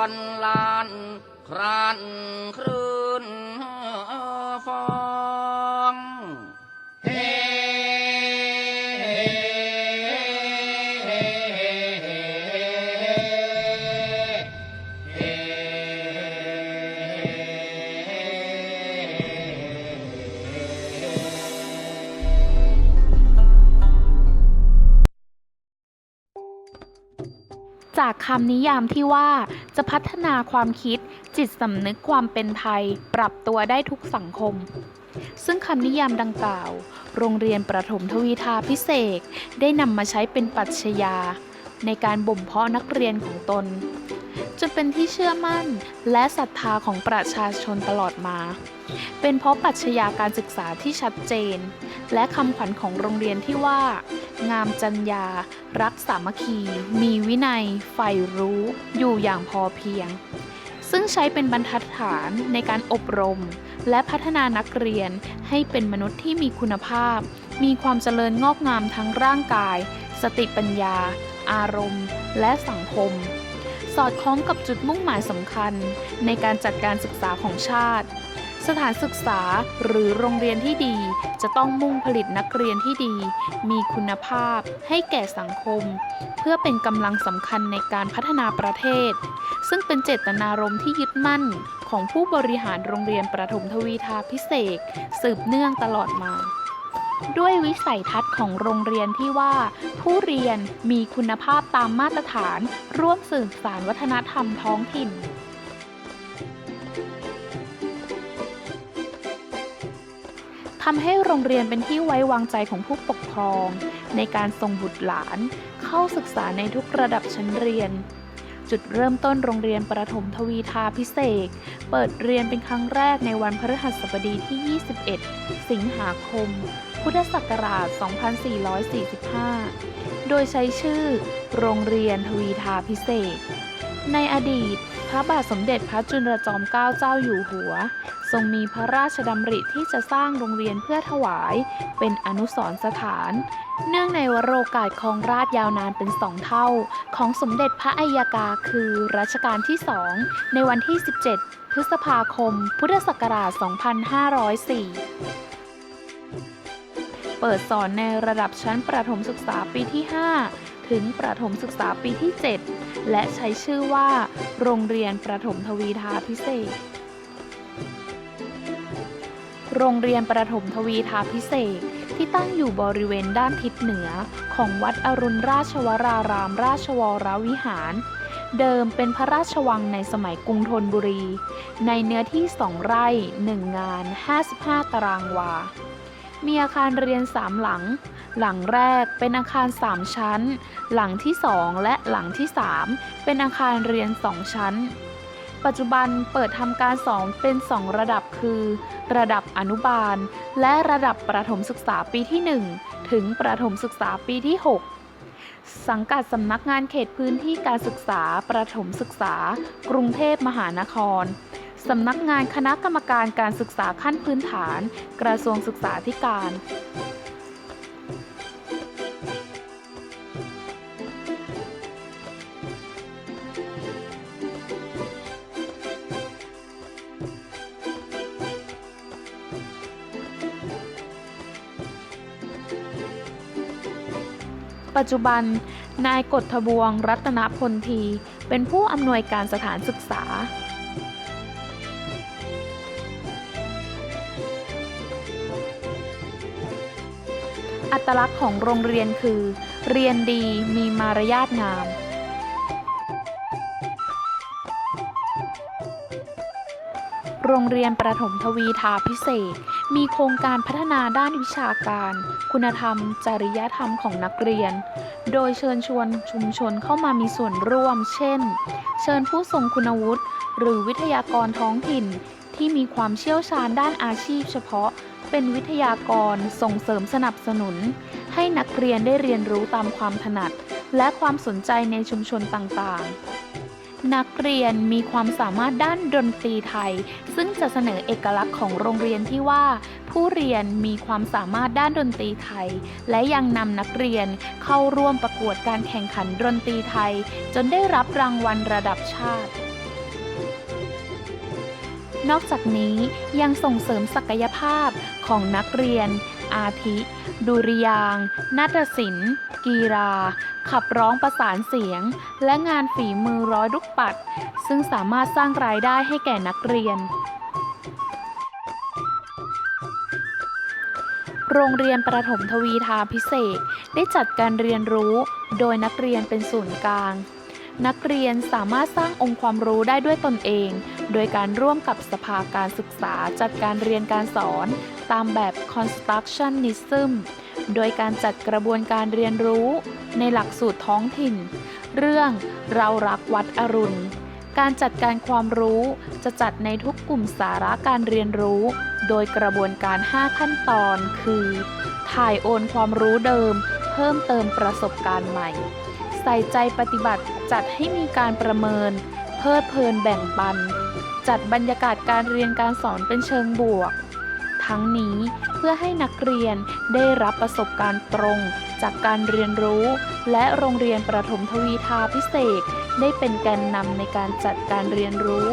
อนลานครานครื จากคำนิยามที่ว่าจะพัฒนาความคิด จิตสำนึกความเป็นไทย ปรับตัวได้ทุกสังคม ซึ่งคำนิยามดังกล่าว โรงเรียนประถมทวีทาพิเศษได้นำมาใช้เป็นปัจฉญาในการบ่มเพาะนักเรียนของตน จนเป็นที่เชื่อมั่น และศรัทธาของประชาชนตลอดมา เป็นเพราะปรัชญาการศึกษาที่ชัดเจน และคำขวัญของโรงเรียนที่ว่า งามจัญญา รักสามัคคี มีวินัย ใฝ่รู้ อยู่อย่างพอเพียง ซึ่งใช้เป็นบรรทัดฐานในการอบรม และพัฒนานักเรียนให้เป็นมนุษย์ที่มีคุณภาพ มีความเจริญงอกงามทั้งร่างกาย สติปัญญา อารมณ์ และสังคม สอดคล้องกับจุดมุ่งหมายสำคัญ ในการจัดการศึกษาของชาติ สถานศึกษาหรือโรงเรียนที่ดี จะต้องมุ่งผลิตนักเรียนที่ดี มีคุณภาพ ให้แก่สังคม เพื่อเป็นกำลังสำคัญในการพัฒนาประเทศ ซึ่งเป็นเจตนารมณ์ที่ยึดมั่นของผู้บริหารโรงเรียนประถมทวีทาพิเศษ สืบเนื่องตลอดมา ด้วยวิสัยทัศน์ของโรงเรียนที่ว่า ผู้เรียนมีคุณภาพตามมาตรฐาน ร่วมสืบสานวัฒนธรรมท้องถิ่นทำให้โรงเรียนเป็นที่ไว้วางใจของผู้ปกครอง ในการส่งบุตรหลาน เข้าศึกษาในทุกระดับชั้นเรียน จุดเริ่มต้นโรงเรียนประถมทวีทาพิเศษเปิดเรียนเป็นครั้งแรกในวันพฤหัสบดีที่ 21 สิงหาคม พุทธศักราช 2445 โดยใช้ชื่อ โรงเรียนทวีทาพิเศษ ในอดีต พระบาทสมเด็จพระจุลจอมเกล้าเจ้าอยู่หัว ทรงมีพระราชดำริที่จะสร้างโรงเรียนเพื่อถวายเป็นอนุสรณ์สถาน เนื่องในวโรกาสครองราชยาวนานเป็นสองเท่า ของสมเด็จพระอัยกาคือรัชกาลที่สองในวันที่ 17 พฤษภาคม พุทธศักราช 2504 เปิดสอนในระดับชั้นประถมศึกษาปีที่ 5 ถึงประถมศึกษาปีที่ 7 และใช้ชื่อว่า โรงเรียนประถมทวีทาพิเศษ โรงเรียนประถมทวีทาพิเศษที่ตั้งอยู่บริเวณด้านทิศเหนือของวัดอรุณราชวรารามราชวรวิหาร เดิมเป็นพระราชวังในสมัยกรุงธนบุรี ในเนื้อที่2ไร่1งาน 55 ตารางวา มีอาคารเรียน3หลัง หลังแรกเป็นอาคาร 3 ชั้น หลังที่ 2 และหลังที่ 3 เป็นอาคารเรียน 2 ชั้น ปัจจุบันเปิดทำการสอนเป็น 2 ระดับคือ ระดับอนุบาล และระดับประถมศึกษาปีที่ 1 ถึงประถมศึกษาปีที่ 6สังกัดสำนักงานเขตพื้นที่การศึกษาประถมศึกษา กรุงเทพมหานคร สำนักงานคณะกรรมการการศึกษาขั้นพื้นฐาน กระทรวงศึกษาธิการ ปัจจุบัน นายกฎทบวงรัตนพลที เป็นผู้อำนวยการสถานศึกษา ลักษณ์ของโรงเรียนคือ เรียนดีมีมารยาทงาม โรงเรียนประถมทวีทาพิเศษ มีโครงการพัฒนาด้านวิชาการ คุณธรรม จริยธรรมของนักเรียน โดยเชิญชวนชุมชนเข้ามามีส่วนร่วม เช่น เชิญผู้ทรงคุณวุฒิหรือวิทยากรท้องถิ่นที่มีความเชี่ยวชาญด้านอาชีพเฉพาะ เป็นวิทยากรส่งเสริมสนับสนุน ให้นักเรียนได้เรียนรู้ตามความถนัด และความสนใจในชุมชนต่างๆ นักเรียนมีความสามารถด้านดนตรีไทย ซึ่งจะเสนอเอกลักษณ์ของโรงเรียนที่ว่า ผู้เรียนมีความสามารถด้านดนตรีไทย และยังนำนักเรียนเข้าร่วมประกวดการแข่งขันดนตรีไทย จนได้รับรางวัลระดับชาติ นอกจากนี้ยังส่งเสริมศักยภาพของนักเรียน อาทิ ดุริยาง นาฏศิลป์ กีฬา ขับร้องประสานเสียง และงานฝีมือร้อยลูกปัด ซึ่งสามารถสร้างรายได้ให้แก่นักเรียน โรงเรียนประถมทวีทาพิเศษ ได้จัดการเรียนรู้โดยนักเรียนเป็นศูนย์กลาง นักเรียนสามารถสร้างองค์ความรู้ได้ด้วยตนเอง โดยการร่วมกับสภาการศึกษาจัดการเรียนการสอนตามแบบ constructionism โดยการจัดกระบวนการเรียนรู้ในหลักสูตรท้องถิ่น เรื่องเรารักวัดอรุณ การจัดการความรู้จะจัดในทุกกลุ่มสาระการเรียนรู้ โดยกระบวนการ 5 ขั้นตอน คือ ถ่ายโอนความรู้เดิม เพิ่มเติมประสบการณ์ใหม่ ใส่ใจปฏิบัติจัดให้มีการประเมิน เพิดเพลินแบ่งปัน จัดบรรยากาศการเรียนการสอนเป็นเชิงบวก ทั้งนี้เพื่อให้นักเรียนได้รับประสบการณ์ตรงจากการเรียนรู้ และโรงเรียนประถมทวีทาพิเศษ ได้เป็นแกนนำในการจัดการเรียนรู้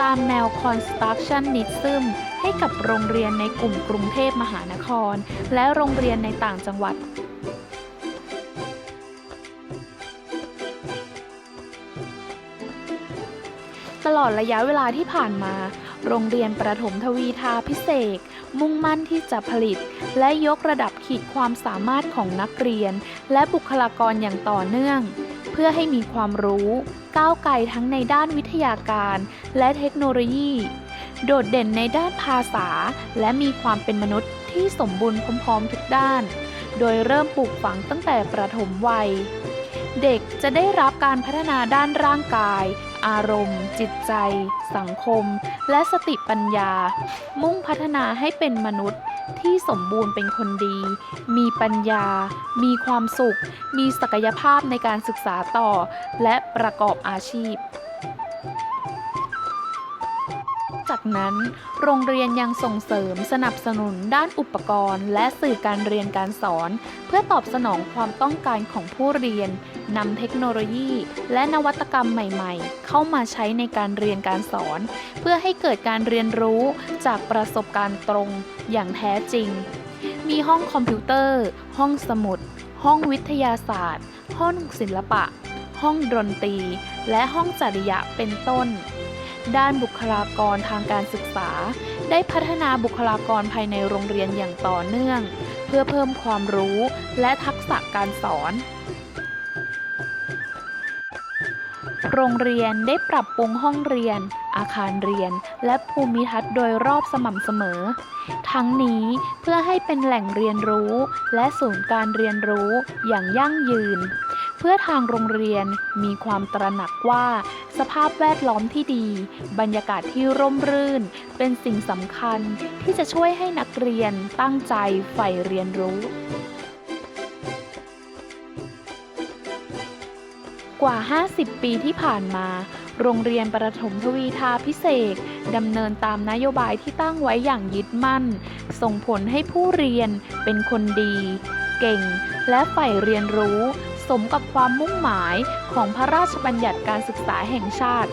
ตามแนว Constructionism ให้กับโรงเรียนในกลุ่มกรุงเทพมหานคร และโรงเรียนในต่างจังหวัด อดระยะเวลาที่ผ่านมา โรงเรียนประถมทวีทาพิเศษ มุ่งมั่นที่จะผลิต และยกระดับขีดความสามารถของนักเรียน และบุคลากรอย่างต่อเนื่อง เพื่อให้มีความรู้ ก้าวไกลทั้งในด้านวิทยาการ และเทคโนโลยี โดดเด่นในด้านภาษา และมีความเป็นมนุษย์ที่สมบูรณ์พร้อมๆทุกด้าน โดยเริ่มปลูกฝังตั้งแต่ประถมวัย เด็กจะได้รับการพัฒนาด้านร่างกาย อารมณ์ จิตใจ สังคม และสติปัญญา มุ่งพัฒนาให้เป็นมนุษย์ที่สมบูรณ์เป็นคนดี มีปัญญา มีความสุข มีศักยภาพในการศึกษาต่อ และประกอบอาชีพ จากนั้น โรงเรียนยังส่งเสริมสนับสนุนด้านอุปกรณ์ และสื่อการเรียนการสอน เพื่อตอบสนองความต้องการของผู้เรียนนำเทคโนโลยี และนวัตกรรมใหม่ ๆ เข้ามาใช้ในการเรียนการสอน เพื่อให้เกิดการเรียนรู้จากประสบการณ์ตรงอย่างแท้จริง มีห้องคอมพิวเตอร์ ห้องสมุด ห้องวิทยาศาสตร์ ห้องศิลปะ ห้องดนตรี และห้องจริยะเป็นต้น ด้านบุคลากรทางการศึกษา ได้พัฒนาบุคลากรภายในโรงเรียนอย่างต่อเนื่อง เพื่อเพิ่มความรู้และทักษะการสอน โรงเรียนได้ปรับปรุงห้องเรียน อาคารเรียน และภูมิทัศน์โดยรอบสม่ำเสมอ ทั้งนี้เพื่อให้เป็นแหล่งเรียนรู้ และศูนย์การเรียนรู้อย่างยั่งยืน พื่อทางโรงเรียนมีความตระหนักว่า สภาพแวดล้อมที่ดี บรรยากาศที่ร่มรื่น เป็นสิ่งสำคัญที่จะช่วยให้นักเรียนตั้งใจใฝ่เรียนรู้กว่า 50 ปีที่ผ่านมา โรงเรียนประถมทวีทาพิเศษดำเนินตามนโยบายที่ตั้งไว้อย่างยึดมั่น ส่งผลให้ผู้เรียนเป็นคนดี เก่ง และใฝ่เรียนรู้ สมกับความมุ่งหมายของพระราชบัญญัติการศึกษาแห่งชาติ